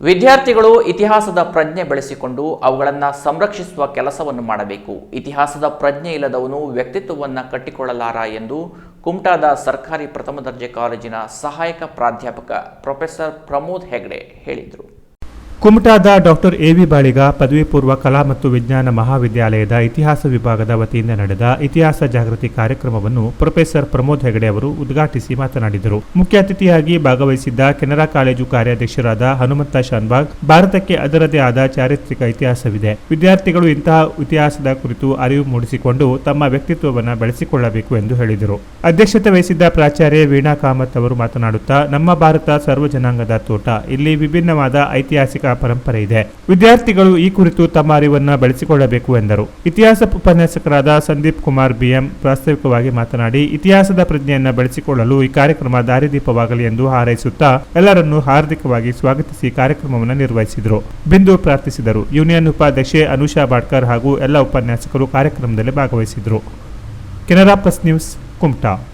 ವಿದ್ಯಾರ್ಥಿಗಳು ಇತಿಹಾಸದ ಪ್ರಜ್ಞೆ ಬೆಳೆಸಿಕೊಂಡು ಅವುಗಳನ್ನು ಸಂರಕ್ಷಿಸುವ ಕೆಲಸವನ್ನು ಮಾಡಬೇಕು. ಇತಿಹಾಸದ ಪ್ರಜ್ಞೆ ಇಲ್ಲದವನು ವ್ಯಕ್ತಿತ್ವವನ್ನು ಕಟ್ಟಿಕೊಳ್ಳಲಾರ ಎಂದು ಕುಮಟಾದ ಸರ್ಕಾರಿ ಪ್ರಥಮ ದರ್ಜೆ ಕಾಲೇಜಿನ ಸಹಾಯಕ ಪ್ರಾಧ್ಯಾಪಕ ಪ್ರೊಫೆಸರ್ ಪ್ರಮೋದ್ ಹೆಗ್ಡೆ ಹೇಳಿದರು. ಕುಮಟಾದ ಡಾಕ್ಟರ್ ಎ ವಿ ಬಾಳಿಗ ಪದವಿ ಪೂರ್ವ ಕಲಾ ಮತ್ತು ವಿಜ್ಞಾನ ಮಹಾವಿದ್ಯಾಲಯದ ಇತಿಹಾಸ ವಿಭಾಗದ ವತಿಯಿಂದ ನಡೆದ ಇತಿಹಾಸ ಜಾಗೃತಿ ಕಾರ್ಯಕ್ರಮವನ್ನು ಪ್ರೊಫೆಸರ್ ಪ್ರಮೋದ್ ಹೆಗಡೆ ಅವರು ಉದ್ಘಾಟಿಸಿ ಮಾತನಾಡಿದರು. ಮುಖ್ಯ ಅತಿಥಿಯಾಗಿ ಭಾಗವಹಿಸಿದ್ದ ಕೆನರಾ ಕಾಲೇಜು ಕಾರ್ಯಾಧ್ಯಕ್ಷರಾದ ಹನುಮಂತ ಶಾನ್ಬಾಗ್, ಭಾರತಕ್ಕೆ ಅದರದೇ ಆದ ಚಾರಿತ್ರಿಕ ಇತಿಹಾಸವಿದೆ. ವಿದ್ಯಾರ್ಥಿಗಳು ಇಂತಹ ಇತಿಹಾಸದ ಕುರಿತು ಅರಿವು ಮೂಡಿಸಿಕೊಂಡು ತಮ್ಮ ವ್ಯಕ್ತಿತ್ವವನ್ನು ಬೆಳೆಸಿಕೊಳ್ಳಬೇಕು ಎಂದು ಹೇಳಿದರು. ಅಧ್ಯಕ್ಷತೆ ವಹಿಸಿದ್ದ ಪ್ರಾಚಾರ್ಯ ವೀಣಾ ಕಾಮತ್ ಅವರು ಮಾತನಾಡುತ್ತಾ, ನಮ್ಮ ಭಾರತ ಸರ್ವ ಜನಾಂಗದ ತೋಟ. ಇಲ್ಲಿ ವಿಭಿನ್ನವಾದ ಐತಿಹಾಸಿಕ ಪರಂಪರೆ ಇದೆ. ವಿದ್ಯಾರ್ಥಿಗಳು ಈ ಕುರಿತು ತಮ್ಮ ಅರಿವನ್ನು ಬೆಳೆಸಿಕೊಳ್ಳಬೇಕು ಎಂದರು. ಇತಿಹಾಸ ಉಪನ್ಯಾಸಕರಾದ ಸಂದೀಪ್ ಕುಮಾರ್ ಬಿಎಂ ಪ್ರಾಸ್ತಾವಿಕವಾಗಿ ಮಾತನಾಡಿ, ಇತಿಹಾಸದ ಪ್ರಜ್ಞೆಯನ್ನು ಬೆಳೆಸಿಕೊಳ್ಳಲು ಈ ಕಾರ್ಯಕ್ರಮ ದಾರಿದೀಪವಾಗಲಿ ಎಂದು ಹಾರೈಸುತ್ತಾ ಎಲ್ಲರನ್ನು ಹಾರ್ದಿಕವಾಗಿ ಸ್ವಾಗತಿಸಿ ಕಾರ್ಯಕ್ರಮವನ್ನು ನಿರ್ವಹಿಸಿದರು. ಬಿಂದು ಪ್ರಾರ್ಥಿಸಿದರು. ಯೂನಿಯನ್ ಉಪಾಧ್ಯಕ್ಷೆ ಅನುಷಾ ಬಾಡ್ಕರ್ ಹಾಗೂ ಎಲ್ಲ ಉಪನ್ಯಾಸಕರು ಕಾರ್ಯಕ್ರಮದಲ್ಲಿ ಭಾಗವಹಿಸಿದರು. Canara press news, Kumta.